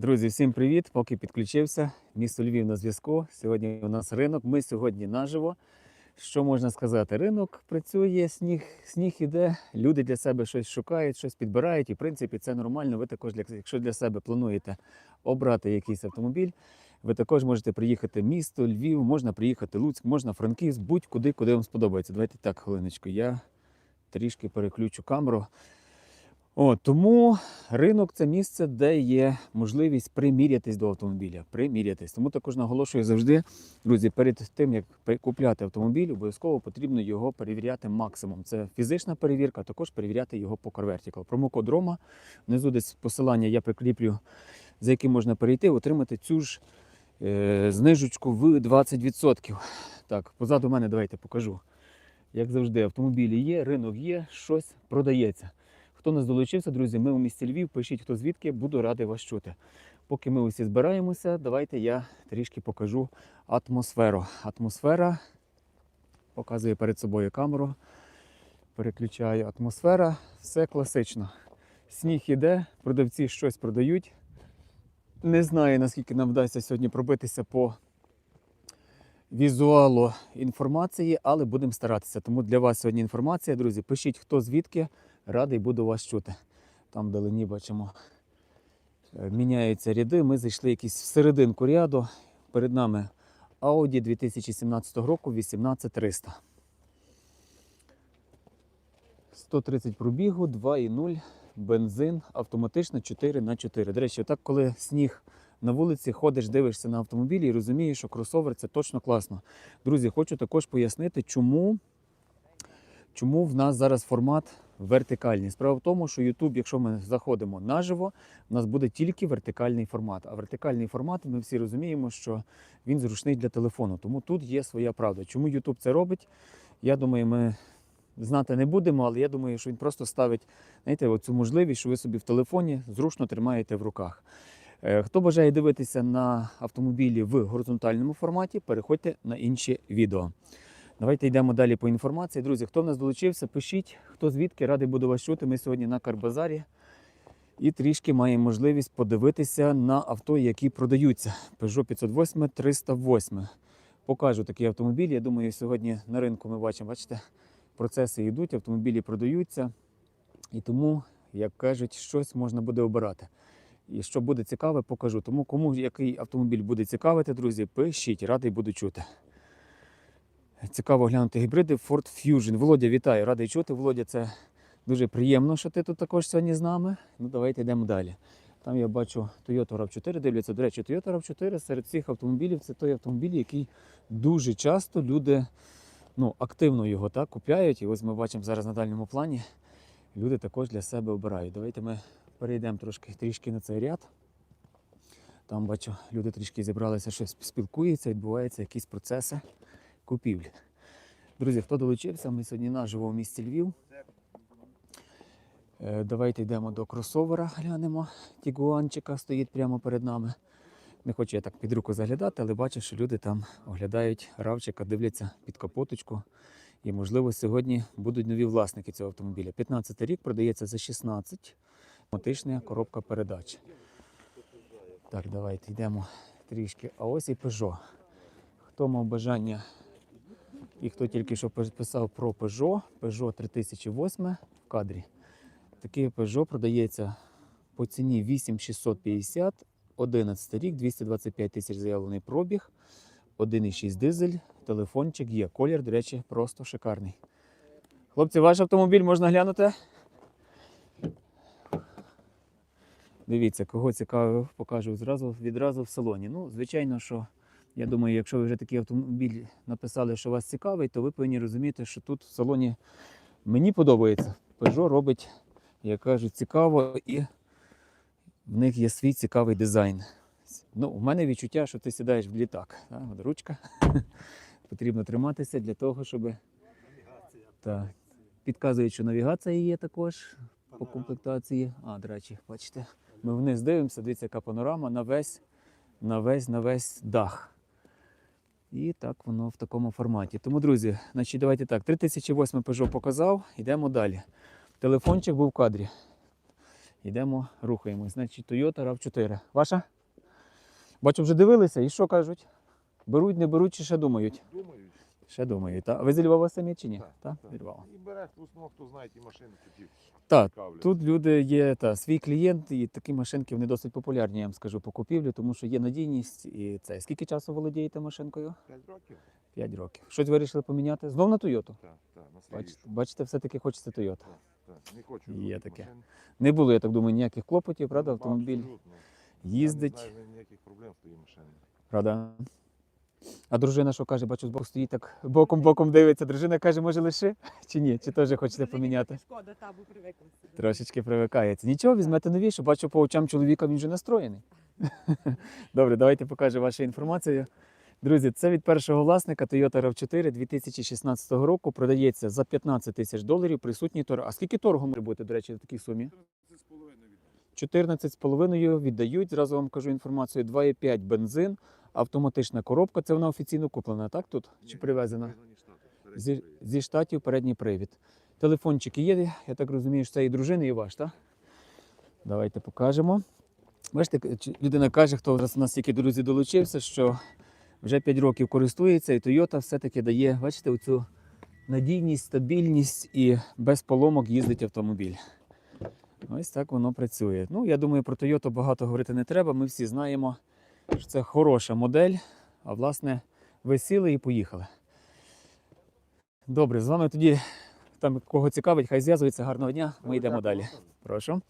Друзі, всім привіт! Поки підключився. Місто Львів на зв'язку. Сьогодні у нас ринок. Ми сьогодні наживо. Що можна сказати? Ринок працює, сніг, сніг іде, люди для себе щось шукають, щось підбирають. І в принципі це нормально. Ви також, якщо для себе плануєте обрати якийсь автомобіль, ви також можете приїхати в місто, Львів, можна приїхати Луцьк, можна Франківськ, будь-куди, куди вам сподобається. Давайте так, хвилиночку. Я трішки переключу камеру. О, тому ринок це місце, де є можливість примірятись до автомобіля. Примірятись. Тому також наголошую завжди, друзі, перед тим як купляти автомобіль, обов'язково потрібно його перевіряти максимум. Це фізична перевірка, а також перевіряти його по CarVertical. Промокод Рома. Внизу десь посилання я прикріплю, за яким можна перейти, отримати цю ж е, знижечку в 20%. Так, позаду мене давайте покажу. Як завжди, автомобілі є, ринок є, щось продається. Хто не долучився, друзі, ми у місті Львів. Пишіть, хто звідки, буду радий вас чути. Поки ми усі збираємося, давайте я трішки покажу атмосферу. Атмосфера показує перед собою камеру. Переключаю атмосфера, все класично. Сніг іде, продавці щось продають. Не знаю, наскільки нам вдасться сьогодні пробитися по візуалу інформації, але будемо старатися. Тому для вас сьогодні інформація, друзі. Пишіть, хто звідки. Радий буду вас чути. Там вдалині бачимо, е, міняються ряди. Ми зайшли якісь в серединку ряду. Перед нами Audi 2017 року 18300. 130 пробігу, 2,0, бензин, автоматично 4 на 4 До речі, отак, коли сніг на вулиці, ходиш, дивишся на автомобілі і розумієш, що кросовер це точно класно. Друзі, хочу також пояснити, чому, чому в нас зараз формат вертикальний. Справа в тому, що YouTube, якщо ми заходимо наживо, у нас буде тільки вертикальний формат. А вертикальний формат, ми всі розуміємо, що він зручний для телефону. Тому тут є своя правда. Чому YouTube це робить? Я думаю, ми знати не будемо, але я думаю, що він просто ставить знаєте, оцю можливість, що ви собі в телефоні зручно тримаєте в руках. Е, Хто бажає дивитися на автомобілі в горизонтальному форматі, переходьте на інші відео. Давайте йдемо далі по інформації. Друзі, хто в нас долучився, пишіть, хто звідки радий буду вас чути. Ми сьогодні на Карбазарі і трішки маємо можливість подивитися на авто, які продаються. Peugeot 508 308. Покажу такий автомобіль. Я думаю, сьогодні на ринку ми бачимо, бачите, процеси йдуть, автомобілі продаються. І тому, як кажуть, щось можна буде обирати. І що буде цікаве, покажу. Тому кому який автомобіль буде цікавити, друзі, пишіть, радий буду чути. Цікаво глянути гібриди Ford Fusion. Володя, вітаю, радий чути. Володя, це дуже приємно, що ти тут також сьогодні з нами. Ну, давайте йдемо далі. Там я бачу Toyota RAV4, дивляться. До речі, Toyota RAV4 серед всіх автомобілів це той автомобіль, який дуже часто люди ну, активно його так, купляють. І ось ми бачимо зараз на дальньому плані. Люди також для себе обирають. Давайте ми перейдемо трошки трішки на цей ряд. Там бачу, люди трішки зібралися, щось спілкуються, відбуваються якісь процеси купівлі. Друзі, хто долучився, ми сьогодні наживо в місті Львів. Е, Давайте йдемо до кросовера, глянемо. Тігуанчика стоїть прямо перед нами. Не хочу я так під руку заглядати, але бачу, що люди там оглядають равчика, дивляться під капоточку. І, можливо, сьогодні будуть нові власники цього автомобіля. 15 рік продається за 16. Автоматична коробка передач. Так, давайте йдемо трішки. А ось і Peugeot. Хто мав бажання і хто тільки що писав про Peugeot, Peugeot 3008 в кадрі. Такий Peugeot продається по ціні 8650, 11 рік, 225 тисяч заявлений пробіг, 1,6 дизель, телефончик є. Колір, до речі, просто шикарний. Хлопці, ваш автомобіль можна глянути? Дивіться, кого цікаво, покажу зразу, відразу в салоні. Ну, звичайно, що я думаю, якщо ви вже такий автомобіль написали, що вас цікавить, то ви повинні розуміти, що тут в салоні мені подобається. Peugeot робить, як кажуть, цікаво і в них є свій цікавий дизайн. Ну, у мене відчуття, що ти сідаєш в літак. Так? От ручка. Потрібно триматися для того, щоб. Так. Підказують, що навігація є також по комплектації. А, до речі, бачите, ми вниз дивимося, дивіться, яка панорама на весь, на весь, на весь дах. І так воно в такому форматі. Тому, друзі, значить, давайте так. 3008 Peugeot показав, йдемо далі. Телефончик був в кадрі. Йдемо, рухаємось. Значить, Toyota RAV4. Ваша? Бачу, вже дивилися, і що кажуть? Беруть, не беруть чи ще думають? Думаю, Ще думають. Та? Ви зі Львова самі чи ні? Так, Та? Зі Львова. і береш в основному, хто знає ті машини, тоді Так. Тут люди є та, свій клієнт, і такі машинки вони досить популярні, я вам скажу, по купівлі, тому що є надійність і це. Скільки часу володієте машинкою? 5 років? 5 років. Щось вирішили поміняти? Знов на Тойоту? Так, так, на Бачите, бачите, все-таки хочеться Тойота. Так, так. Не хочу Є таке. машин. Не було, я так думаю, ніяких клопотів, правда, Ну, автомобіль абсолютно. Я не їздить, знаю ніяких проблем з тією машиною. правда. А дружина що каже, бачу, збоку стоїть так боком-боком дивиться. Дружина каже, може лиши чи ні? Чи теж хочете поміняти? Шкода, та бо привикли. Трошечки привикається. Нічого, візьмете новіше, бачу по очам чоловіка він вже настроєний. Добре, давайте покажу вашу інформацію. Друзі, це від першого власника Toyota RAV4 2016 року продається за 15 тисяч доларів. Присутній торг. А скільки торгу може бути, до речі, в такій сумі? 14,5 віддають. Зразу вам кажу інформацію. 2,5 бензин, автоматична коробка. Це вона офіційно куплена, так тут? Чи привезена? Зі, зі штатів передній привід. Телефончики є, я так розумію, що це і дружини, і ваш, так? Давайте покажемо. Бачите, людина каже, хто зараз у нас тільки друзі долучився, що вже 5 років користується, і Toyota все-таки дає, бачите, оцю надійність, стабільність і без поломок їздить автомобіль. Ось так воно працює. Ну, я думаю, про Toyota багато говорити не треба. Ми всі знаємо, що це хороша модель, а власне, ви сіли і поїхали. Добре, з вами тоді, там кого цікавить, хай зв'язується. Гарного дня. Ми йдемо далі. Прошу.